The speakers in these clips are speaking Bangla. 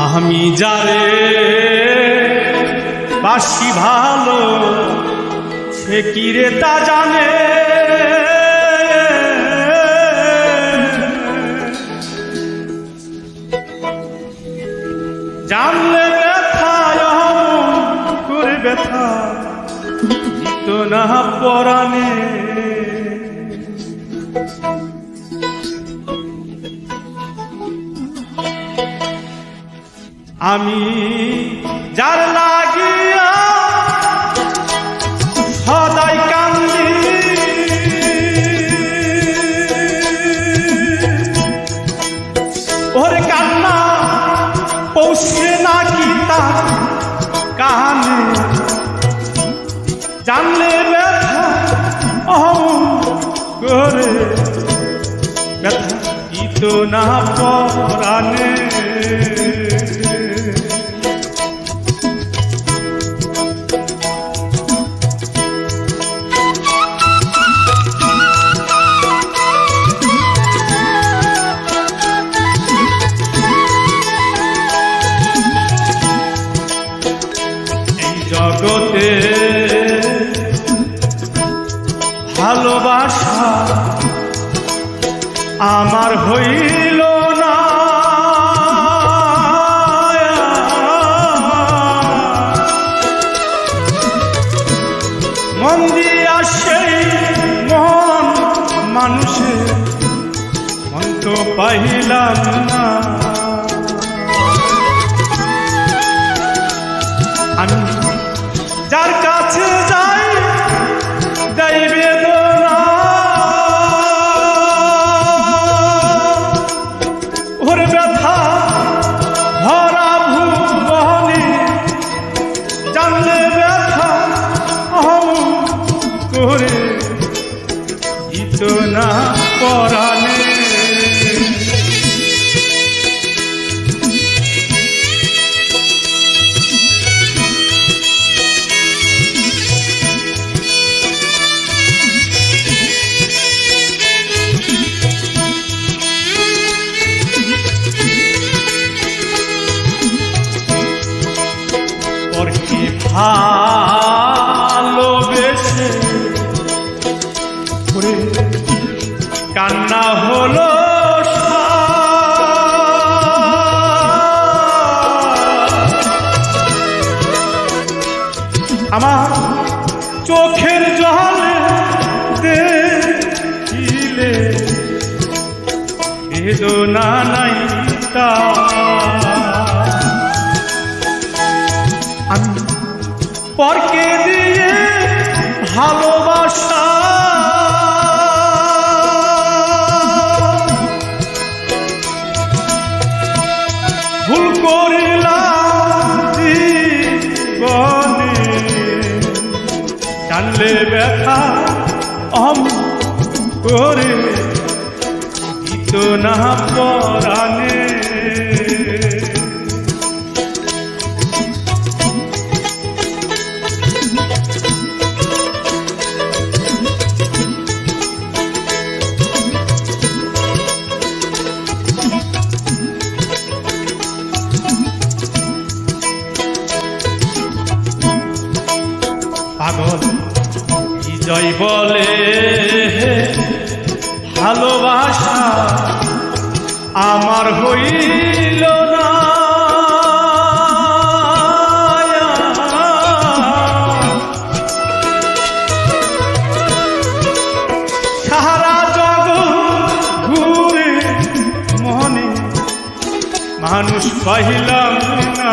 আমি যারে বাসি ভালো, সে কি রে তা জানে? জানলে অহম করে ব্যথা দিত না পরাণে। আমি যার লাগিয়া সদাই কান্দি। ওরে কান্না পৌঁছে নাকি তার কানে? জানলে ব্যথা অহম করে। ব্যথা দিত না পরাণে? ভালোবাসা আমার হইল না। মন মন মানুষের মন না। আমি দিত না পরাণে পরকে হলো আমার চোখের জলে দেখিলে বেদনা নাই তা। আমি পরকে দিয়ে ভালোবাসা করিলাম জীবনে। জানলে ব্যথা অম করে না পরাণে পাগল। বিজয় বলে ভালোবাসা আমার হইল না। সারা জগৎ ঘুরে মনে মানুষ পাইলাম না।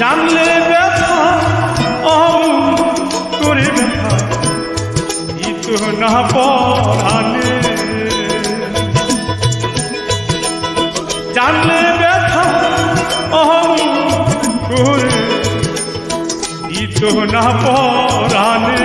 জানলে ব্যথা, অহম করে ব্যথা। ইতু না পরানে জানলে ব্যথা, অহম করে। ইতু না পরানে